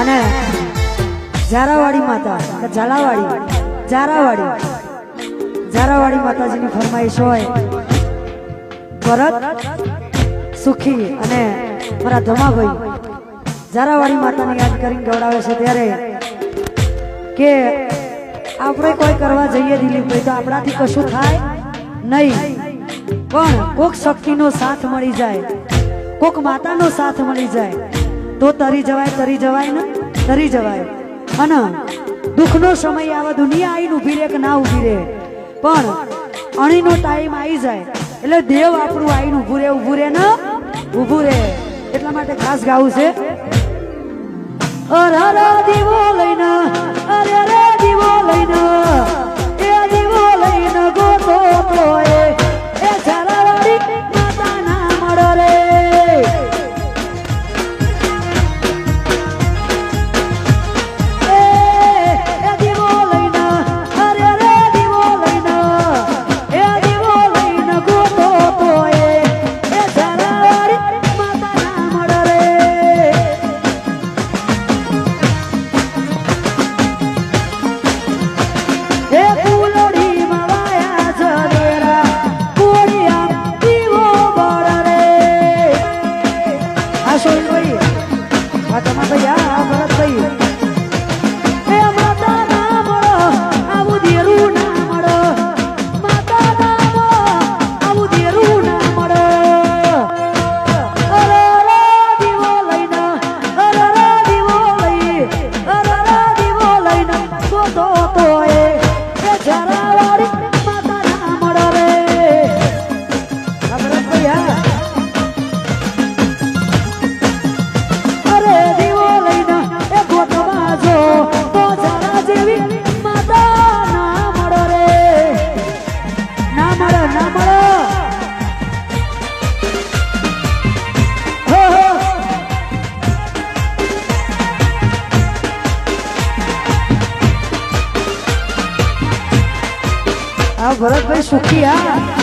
અને ઝારાવાડી માતા કે ઝાલાવાડી, ઝારાવાડી ઝારાવાડી માતાજીની ફરમાઈશ હોય. ભરત, સુખી અને મારા ધમાભાઈ, ઝારાવાડી માતાને યાદ કરીને ગવડાવે છે ત્યારે કે આપણે કોઈ કરવા જઈએ દિલીપભાઈ તો આપણાથી કશું થાય નહીં. પણ કોક શક્તિનો સાથ મળી જાય, કોક માતાનો સાથ મળી જાય. તો તરી જવાય તરી જવાય ને? તરી જવાય. અને દુઃખનો સમય આવે, દુનિયા આવીને ઊભી રહે કે ના ઊભી રહે? પણ અણીનો ટાઈમ આવી જાય. એટલે દેવ આપણું આવીને ઊભું રહે ઊભું રહે ને? ઊભું રહે. એટલા માટે ખાસ ગાવું છે. અરે દેવો લઈને આ ભરતભાઈ સુખી હા.